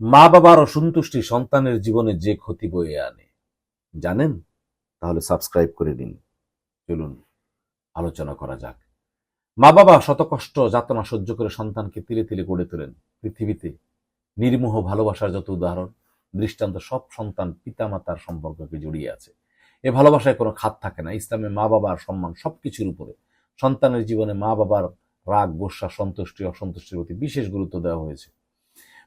মা বাবার অসন্তুষ্টি সন্তানের জীবনে যে ক্ষতি বয়ে আনে। জানেন? তাহলে সাবস্ক্রাইব করে দিন চলুন, আলোচনা করা যাক। মা বাবা শত কষ্ট যাতনা সহ্য করে সন্তানকে তিলে তিলে গড়ে তোলেন। পৃথিবীতে নির্মোহ ভালোবাসার যত উদাহরণ, দৃষ্টান্ত সব সন্তান পিতামাতার সম্পর্ককে জড়িয়ে আছে। এ ভালোবাসায় কোনো খাত থাকে না। ইসলামে মা বাবার সম্মান সবকিছুর উপরে। সন্তানের জীবনে মা বাবার রাগ, গোসা, সন্তুষ্টি, অসন্তুষ্টির প্রতি বিশেষ গুরুত্ব দেওয়া হয়েছে।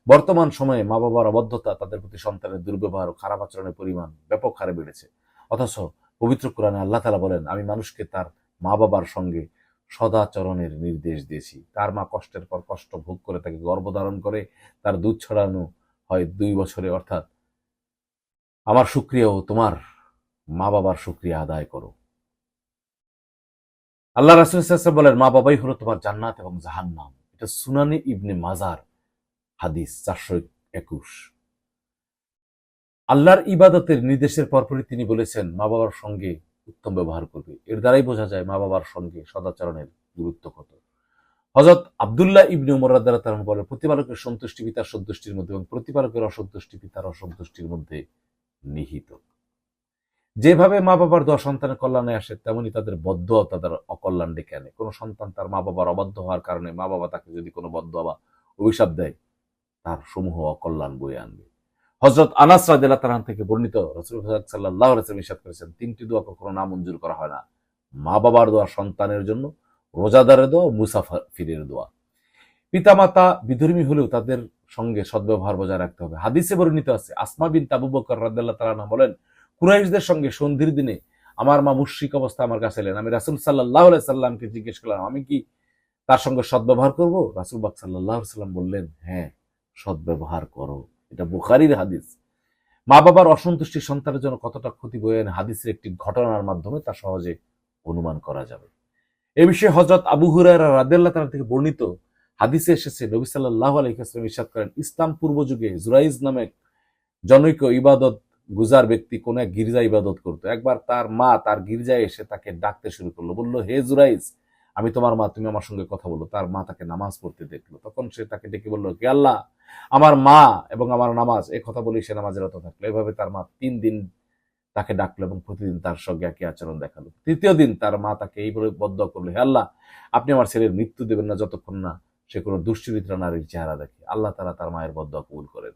বর্তমান সময়ে মা বাবার অবদ্ধতা তাদের প্রতি সন্তানের দুর্ব্যবহার ও খারাপ আচরণের পরিমাণ ব্যাপক হারে বেড়েছে। অথচ পবিত্র কোরআনে আল্লাহ তালা বলেন, আমি মানুষকে তার মা বাবার সঙ্গে সদাচরণের নির্দেশ দিয়েছি। তার মা কষ্টের পর কষ্ট ভোগ করে তাকে গর্ভধারণ করে, তার দুধ ছড়ানো হয় দুই বছরে। অর্থাৎ আমার সুক্রিয়া ও তোমার মা বাবার সুক্রিয়া আদায় করো। আল্লাহ রাসুল বলেন, মা বাবাই হলো তোমার জান্নাত এবং জাহান্নাম। এটা সুনানি ইবনে মাজার হাদিস চারশো একুশ। আল্লাহর ইবাদতের নির্দেশের পরপরই তিনি বলেছেন, মা বাবার সঙ্গে উত্তম ব্যবহার করবে। এর দ্বারাই বোঝা যায় মা বাবার সঙ্গে সদাচরণের গুরুত্ব কত। হজরত আবদুল্লাহ ইবনে উমর দ্বারা তার বলে প্রতিপালকের সন্তুষ্টি পিতার সন্তুষ্টির মধ্যে এবং প্রতিপালকের অসন্তুষ্টি পিতার অসন্তুষ্টির মধ্যে নিহিত। যেভাবে মা বাবার দোয়া সন্তানের কল্যাণে আসে, তেমনি তাদের বদ্ধ তাদের অকল্যাণ ডেকে আনে। কোনো সন্তান তার মা বাবার অবাধ্য হওয়ার কারণে মা বাবা তাকে যদি কোনো বদ্ধ বা অভিশাপ দেয় তার সমূহ অকল্যাণ বয়ে আনবে। হজরত আনাস তালান থেকে বর্ণিত রসুল সাল্লাহ রসুল ইসাদ করেছেন, তিনটি দোয়া কখনো না মঞ্জুর করা হয় না। মা বাবার দোয়া, সন্তানের জন্য, রোজাদারের দোয়া, মুসাফিরের দোয়া। পিতামাতা বিধর্মী হলেও তাদের সঙ্গে সদ্ব্যবহার বজায় রাখতে হবে। হাদিসে বর্ণিত আছে, আসমা বিন তাবু বকর রাদিল্লাহ তালানা বলেন, কুরাইশদের সঙ্গে সন্ধির দিনে আমার মা মুশ্রিক অবস্থা আমার কাছে এলেন। আমি রাসুল সাল্লাহ সাল্লামকে জিজ্ঞেস করলাম, আমি কি তার সঙ্গে সদ্ব্যবহার করব? রাসুল বাক সাল্লাহ সাল্লাম বললেন হ্যাঁ। সদ্ব্যবহার করো। এটা বুখারির হাদিস। মা বাবার অসন্তুষ্টি সন্তানের জন্য কতটা ক্ষতি বয়ে আনে হাদিসের একটি ঘটনার মাধ্যমে তা সহজে অনুমান করা যাবে। এ বিষয়ে হজরত আবু হুরায়রা রাদেল্লাহ তালা থেকে বর্ণিত হাদিসে এসেছে, নবী সাল্লাহ আলহিহাস্লাম ইসাদ করেন, ইসলাম পূর্ব যুগে জুরাইজ নামে জনৈক ইবাদত গুজার ব্যক্তি কোন এক গির্জা ইবাদত করতো। একবার তার মা তার গির্জায় এসে তাকে ডাকতে শুরু করল, বলল, হে জুরাইজ, আমি তোমার মা, তুমি আমার সঙ্গে কথা বলো। তার মা তাকে নামাজ পড়তে দেখল। তখন সে তাকে ডেকে বলল কে আল্লাহ আমার মা এবং আমার নামাজ, এ কথা বলেই সে নামাজের রত থাকল। এভাবে তার মা তিন দিন তাকে ডাকলো এবং প্রতিদিন তার সঙ্গে একই আচরণ দেখাল। তৃতীয় দিন তার মা তাকে এইভাবে বদ্ধ করল, হে আল্লাহ, আপনি আমার ছেলের মৃত্যু দেবেন না যতক্ষণ না সে কোনো দুশ্চরিত্রা নারীর চেহারা দেখে। আল্লাহ তারা তার মায়ের বদ্ধ কবুল করেন।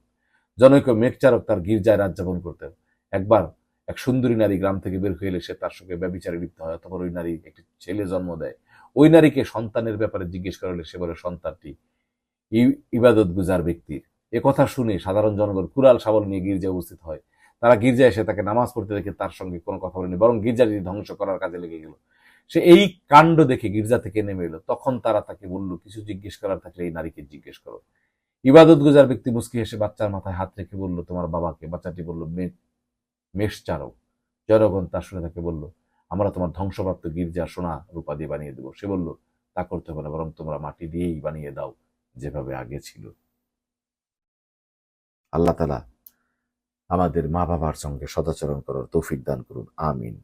জনৈক মেঘচারক তার গির্জায় রাত যাপন করতেন। একবার এক সুন্দরী নারী গ্রাম থেকে বের হয়ে এলে সে তার সঙ্গে ব্যবচারে লিপ্ত হয় অথবা ওই নারী একটি ছেলে জন্ম দেয়। ওই নারীকে সন্তানের ব্যাপারে জিজ্ঞেস করলে সে বলে, সন্তানটি ইবাদত গুজার ব্যক্তির এ কথা শুনে সাধারণ জনগণ কুরাল সাবল নিয়ে গির্জায় উপস্থিত হয়। তারা গির্জায় এসে তাকে নামাজ পড়তে দেখে তার সঙ্গে কোনো কথা বলেনি, বরং গির্জাটি ধ্বংস করার কাজে লেগে গেল। সে এই কাণ্ড দেখে গির্জা থেকে নেমে এলো। তখন তারা তাকে বলল, কিছু জিজ্ঞেস করার থাকলে এই নারীকে জিজ্ঞেস করো। ইবাদত গুজার ব্যক্তি মুসকি এসে বাচ্চার মাথায় হাত রেখে বলল, তোমার বাবাকে। বাচ্চাটি বলল মেষ চারক জনগণ তার শুনে তাকে বলল, আমরা তোমার ধ্বংসপ্রাপ্ত গির্জা সোনা রূপা দিয়ে বানিয়ে দেবো। সে বলল, তা করতে হবে না, বরং তোমরা মাটি দিয়েই বানিয়ে দাও। যেভাবে আগে ছিল। আল্লাহ তালা আমাদের মা বাবার সঙ্গে সদাচরণ করার তৌফিক দান করুন। আমিন।